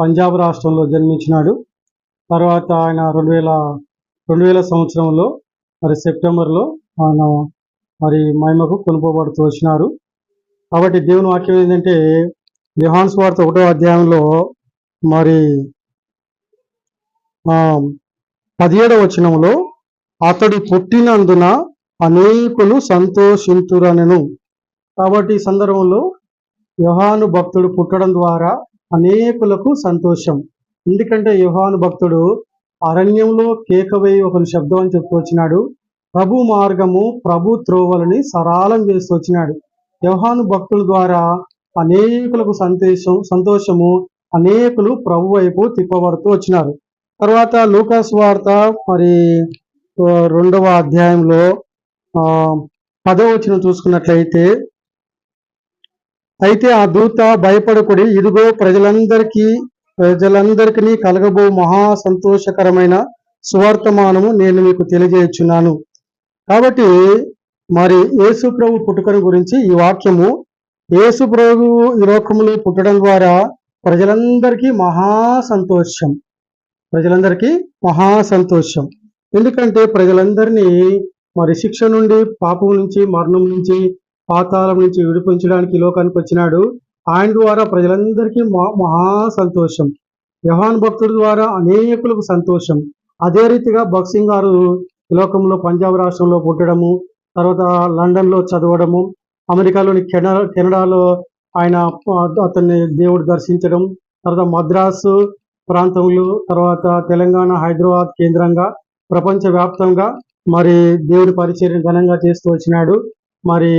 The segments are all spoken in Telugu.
పంజాబ్ రాష్ట్రంలో జన్మించినాడు. తర్వాత ఆయన రెండు వేల రెండు వేల సంవత్సరంలో మరి సెప్టెంబర్లో ఆయన మరి మహిమకు కొనుకోబడుతూ వచ్చినారు కాబట్టి దేవుని వాక్యం ఏంటంటే యోహాన్స్ వార్త ఒకటో అధ్యాయంలో మరి ఆ, పదిహేడవ వచనంలో అతడు పుట్టినందున అనేకులు సంతోషింతురనను. కాబట్టి ఈ సందర్భంలో యోహాను భక్తుడు పుట్టడం ద్వారా అనేకులకు సంతోషం. ఎందుకంటే యుహాను భక్తుడు అరణ్యంలో కేకవేయి ఒక శబ్దం అని చెప్తూ వచ్చినాడు. ప్రభు మార్గము ప్రభు త్రోవలని సరాలం చేస్తూ వచ్చినాడు. యోహాను భక్తుల ద్వారా అనేకులకు సంతోషం సంతోషము అనేకులు ప్రభు వైపు తిప్పబడుతూ వచ్చినారు. తర్వాత లూకాస్ వార్త మరి రెండవ అధ్యాయంలో ఆ పదవ చూసుకున్నట్లయితే అయితే ఆ దూత భయపడకుడి ఇదిగో ప్రజలందరికీ ప్రజలందరికీ కలగబో మహా సంతోషకరమైన సువార్తమానము నేను మీకు తెలియజేయచ్చున్నాను కాబట్టి మరి యేసు ప్రభు పుట్టుకను గురించి ఈ వాక్యము యేసు ప్రభు ఈ లోకములో పుట్టడం ద్వారా ప్రజలందరికీ మహా సంతోషం. ప్రజలందరికీ మహా సంతోషం. ఎందుకంటే ప్రజలందరినీ మరి శిక్ష నుండి పాపం నుంచి మరణం నుంచి పాతాళం నుంచి విడిపించడానికి లోకానికి వచ్చినాడు. ఆయన ద్వారా ప్రజలందరికీ మహా సంతోషం. యహాన్ భక్తుడి ద్వారా అనేకులకు సంతోషం. అదే రీతిగా బక్సింగ్ గారు లోకంలో పంజాబ్ రాష్ట్రంలో పుట్టడము తర్వాత లండన్లో చదవడము అమెరికాలోని కెనడా కెనడాలో ఆయన అతన్ని దేవుడు దర్శించడం తర్వాత మద్రాసు ప్రాంతంలో తర్వాత తెలంగాణ హైదరాబాద్ కేంద్రంగా ప్రపంచవ్యాప్తంగా మరి దేవుడి పరిచయం ఘనంగా చేస్తూ వచ్చినాడు. మరి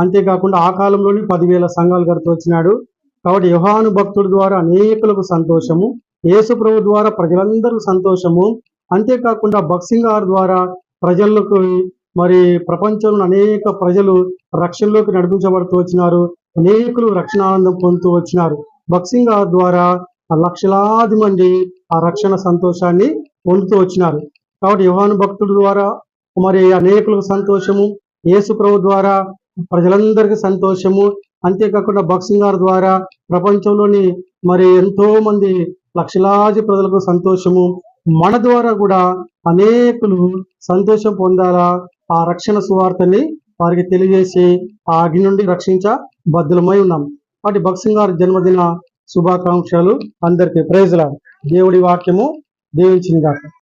అంతేకాకుండా ఆ కాలంలోనే పదివేల సంఘాలు కడుతూ వచ్చినాడు. కాబట్టి యుహాను భక్తుల ద్వారా అనేకులకు సంతోషము యేసు ప్రభు ద్వారా ప్రజలందరూ సంతోషము. అంతేకాకుండా బక్సింగార్ ద్వారా ప్రజలకు మరి ప్రపంచంలో అనేక ప్రజలు రక్షణలోకి నడిపించబడుతూ వచ్చినారు. అనేకులు రక్షణ ఆనందం పొందుతూ వచ్చినారు. బక్సింగార్ ద్వారా లక్షలాది మంది ఆ రక్షణ సంతోషాన్ని పొందుతూ వచ్చినారు. కాబట్టి యోహాను భక్తుల ద్వారా మరి అనేకులకు సంతోషము యేసు ప్రభు ద్వారా ప్రజలందరికీ సంతోషము. అంతేకాకుండా బాక్సింగ్ గారి ద్వారా ప్రపంచంలోని మరి ఎంతో మంది లక్షలాది ప్రజలకు సంతోషము. మన ద్వారా కూడా అనేకులు సంతోషం పొందాలా? ఆ రక్షణ సువార్తని వారికి తెలియజేసి ఆ అగ్ని నుండి రక్షించ బద్దులమై ఉన్నాం. వాటి బక్సింగ్ గారి జన్మదిన శుభాకాంక్షలు అందరికీ. ప్రైజ్లా దేవుడి వాక్యము దీవించింది